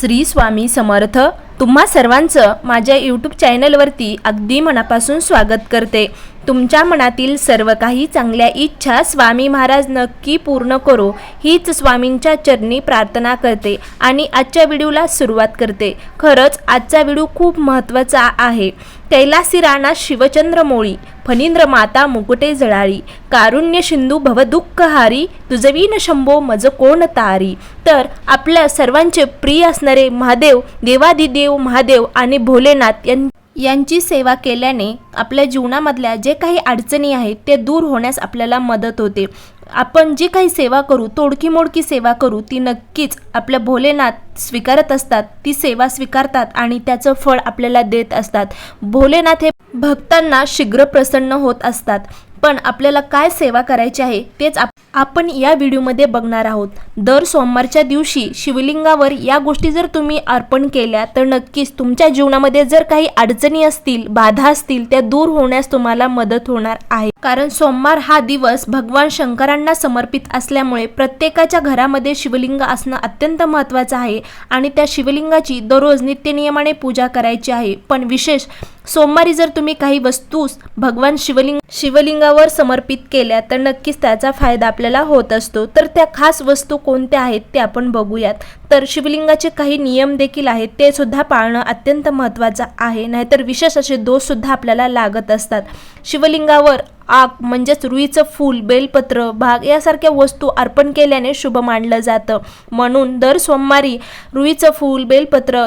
श्री स्वामी समर्थ. तुम्हा सर्वांचं माझ्या यूट्यूब चॅनलवरती अगदी मनापासून स्वागत करते. तुमच्या मनातील सर्व काही चांगल्या इच्छा स्वामी महाराज नक्की पूर्ण करो. हीच स्वामींच्या चरणी प्रार्थना करते आणि आजच्या व्हिडिओला सुरुवात करते. खरंच आजचा व्हिडिओ खूप महत्त्वाचा आहे. कैलासी राणा शिवचंद्र मोळी फणींद्र माता मुकुटे जळाळी कारुण्य सिंधू भवदुःखहारी तुझवीन शंभो मज कोण तारी. तर आपल्या सर्वांचे प्रिय असणारे महादेव देवादिदेव महादेव आणि भोलेनाथ यां यांची सेवा केल्याने आपल्या जीवनामधल्या जे काही अडचणी आहेत ते दूर होण्यास आपल्याला मदत होते. आपण जी काही सेवा करू तोडकी मोडकी सेवा करू ती नक्कीच आपल्या भोलेनाथ स्वीकारत असतात. ती सेवा स्वीकारतात आणि त्याचं फळ आपल्याला देत असतात. भोलेनाथ हे भक्तांना शीघ्र प्रसन्न होत असतात. पण आपल्याला काय सेवा करायची आहे तेच आप आपण या व्हिडिओमध्ये बघणार आहोत. दर सोमवारच्या दिवशी शिवलिंगावर या गोष्टी जर तुम्ही अर्पण केल्या तर नक्कीच तुमच्या जीवनामध्ये जर काही अडचणी असतील बाधा असतील त्या दूर होण्यास तुम्हाला मदत होणार आहे. कारण सोमवार हा दिवस भगवान शंकरांना समर्पित असल्यामुळे प्रत्येकाच्या घरामध्ये शिवलिंग असणं अत्यंत महत्त्वाचं आहे आणि त्या शिवलिंगाची दररोज नित्यनियमाने पूजा करायची आहे. पण विशेष सोमवारी जर तुम्ही काही वस्तूस भगवान शिवलिंग शिवलिंगावर समर्पित केल्या तर नक्कीच त्याचा फायदा आपल्याला होत असतो. तर त्या खास वस्तू कोणत्या आहेत ते आपण बघूयात. तर शिवलिंगाचे काही नियम देखील आहेत ते सुद्धा पाळणं अत्यंत महत्त्वाचं आहे. नाहीतर विशेष असे दोषसुद्धा आपल्याला लागत असतात. शिवलिंगावर आग म्हणजेच रुईचं फूल बेलपत्र भाग यासारख्या वस्तू अर्पण केल्याने शुभ मानलं जातं. म्हणून दर सोमवारी रुईचं फूल बेलपत्र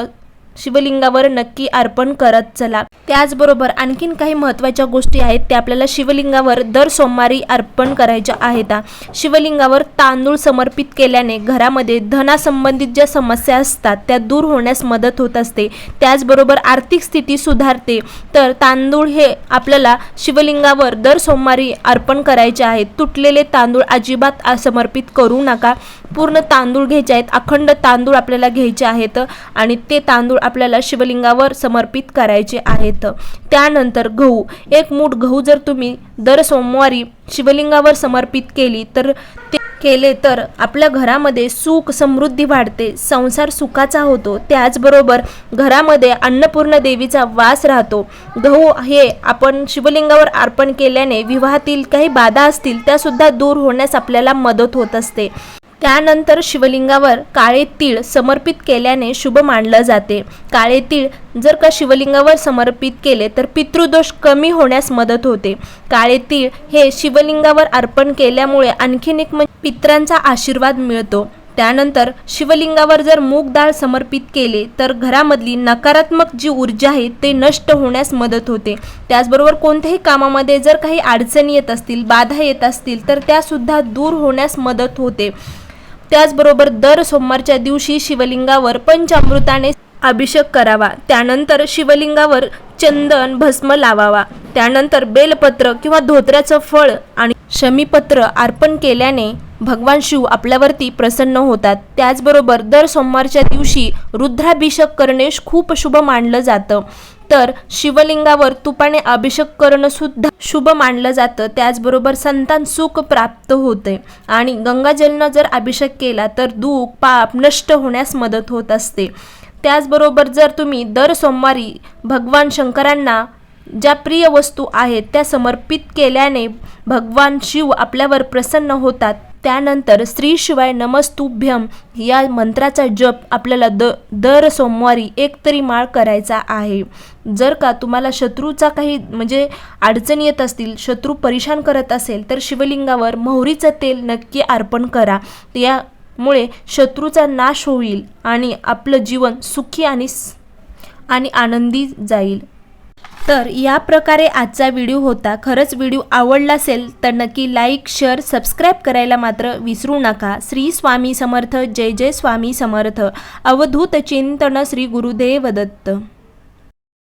शिवलिंगावर नक्की अर्पण करत चला. त्याचबरोबर आणखीन काही महत्त्वाच्या गोष्टी आहेत त्या आपल्याला शिवलिंगावर दर सोमवारी अर्पण करायच्या आहेत. शिवलिंगावर तांदूळ समर्पित केल्याने घरामध्ये धनासंबंधित ज्या समस्या असतात त्या दूर होण्यास मदत होत असते. त्याचबरोबर आर्थिक स्थिती सुधारते. तर तांदूळ हे आपल्याला शिवलिंगावर दर सोमवारी अर्पण करायचे आहेत तुटलेले तांदूळ अजिबात समर्पित करू नका. पूर्ण तांदूळ घ्यायचे आहेत. अखंड तांदूळ आपल्याला घ्यायचे आहेत आणि ते तांदूळ आपल्याला शिवलिंगावर समर्पित करायचे आहेत. त्यानंतर गहू. एक मूठ गहू जर तुम्ही दर सोमवारी शिवलिंगावर समर्पित केली तर ते केले तर आपल्या घरामध्ये सुख समृद्धी वाढते. संसार सुखाचा होतो. त्याचबरोबर घरामध्ये अन्नपूर्ण देवीचा वास राहतो. गहू हे आपण शिवलिंगावर अर्पण केल्याने विवाहातील काही बाधा असतील त्यासुद्धा दूर होण्यास आपल्याला मदत होत असते. त्यानंतर शिवलिंगावर काळे तीळ समर्पित केल्याने शुभ मानलं जाते. काळे तीळ जर का शिवलिंगावर समर्पित केले तर पितृदोष कमी होण्यास मदत होते. काळे तीळ हे शिवलिंगावर अर्पण केल्यामुळे आणखीन एक पित्रांचा आशीर्वाद मिळतो. त्यानंतर शिवलिंगावर जर मूग डाळ समर्पित केले तर घरामधली नकारात्मक जी ऊर्जा आहे ते नष्ट होण्यास मदत होते. त्याचबरोबर कोणत्याही कामामध्ये जर काही अडचणी येत असतील बाधा येत असतील तर त्यासुद्धा दूर होण्यास मदत होते. त्याचबरोबर दर सोमवारच्या दिवशी शिवलिंगावर पंचामृताने अभिषेक करावा. त्यानंतर शिवलिंगावर चंदन भस्म लावावा. त्यानंतर बेलपत्र किंवा धोत्र्याचं फळ आणि शमीपत्र अर्पण केल्याने भगवान शिव आपल्यावरती प्रसन्न होतात. त्याचबरोबर दर सोमवारच्या दिवशी रुद्राभिषेक करणे खूप शुभ मानलं जातं. तर शिवलिंगावर तुपाने अभिषेक करणं सुद्धा शुभ मानलं जातं. त्याचबरोबर संतान सुख प्राप्त होते. आणि गंगाजलनं जर अभिषेक केला तर दुःख पाप नष्ट होण्यास मदत होत असते. त्याचबरोबर जर तुम्ही दर सोमवारी भगवान शंकरांना ज्या प्रिय वस्तू आहेत त्या समर्पित केल्याने भगवान शिव आपल्यावर प्रसन्न होतात त्यानंतर स्त्रीशिवाय नमस्तुभ्यम या मंत्राचा जप आपल्याला द दर सोमवारी एक तरी माळ करायचा आहे. जर का तुम्हाला शत्रूचा काही म्हणजे अडचणी येत असतील शत्रू परेशान करत असेल तर शिवलिंगावर मोहरीचं तेल नक्की अर्पण करा. यामुळे शत्रूचा नाश होईल आणि आपलं जीवन सुखी आणि आणि आनंदी जाईल. तर या प्रकारे आजचा व्हिडिओ होता. खरंच व्हिडिओ आवडला असेल तर नक्की लाईक शेअर सबस्क्राईब करायला मात्र विसरू नका. श्री स्वामी समर्थ. जय जय स्वामी समर्थ. अवधूत चिंतन श्री गुरुदेव दत्त.